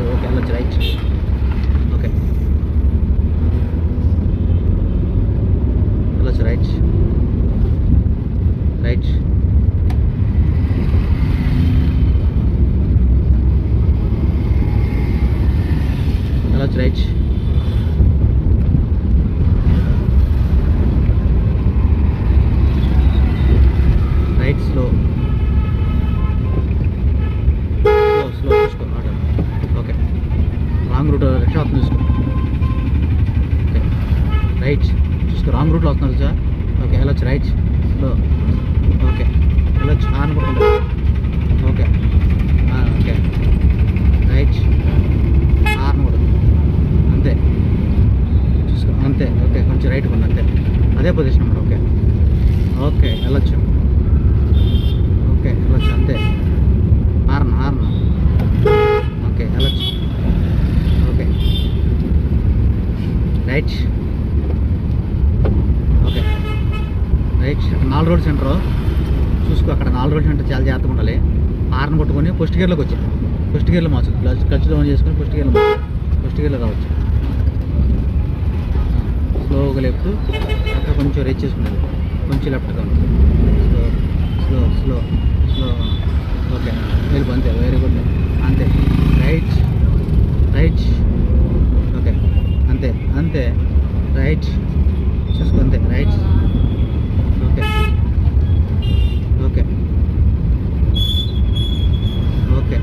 okay, let's right. Okay. Let's right. Right. Let's right. Route rickshaw వస్తుంది చూసుకో. Okay right చూసుకో wrong రూట్లో వస్తున్నారు సార్ ఓకే వెళ్ళొచ్చు. రైట్ ఓకే వెళ్ళొచ్చు. Horn okay okay right horn అంతే. చూసుకో అంతే. ఓకే కొంచెం రైట్ ఉంది అంతే. అదే పొజిషన్ అన్నమాట ఓకే ఓకే వెళ్ళొచ్చు ఓకే వెళ్ళొచ్చు అంతే హార్న్ హార్న్ ఓకే వెళ్ళొచ్చు ఓకే రైట్ ఓకే రైట్ నాలుగు రోడ్ సెంటర్ చూసుకో అక్కడ నాలుగు రోడ్ సెంటర్ చాలా జాగ్రత్తగా ఉండాలి. హార్న్ కొట్టుకొని ఫస్ట్ గేర్లోకి వచ్చి ఫస్ట్ గేర్లో మార్చు. క్లచ్ క్లచ్ డౌన్ చేసుకొని ఫస్ట్ గేర్లో మార్చు. ఫస్ట్ గేర్లో రావచ్చు. స్లోగా లేపుతూ అక్కడ కొంచెం రేచ్ చేసుకున్నది కొంచెం లెఫ్ట్గా slow slow slow slow okay వెళ్ళిపో అంతే వెరీ గుడ్ అంతే. రైట్ రైట్ ఓకే అంతే అంతే రైట్ చూసుకుంది right okay okay okay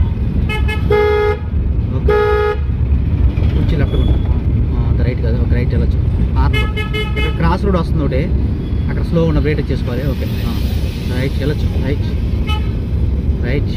okay కొంచెం లెఫ్ట్ అంత రైట్ కాదు. ఒక రైట్ వెళ్ళొచ్చు. హార్న్ ఇక్కడ క్రాస్ రోడ్ వస్తుంది ఒకటి. అక్కడ స్లో ఉన్న బ్రేక్ చేసుకోవాలి. ఓకే రైట్ వెళ్ళొచ్చు. Right right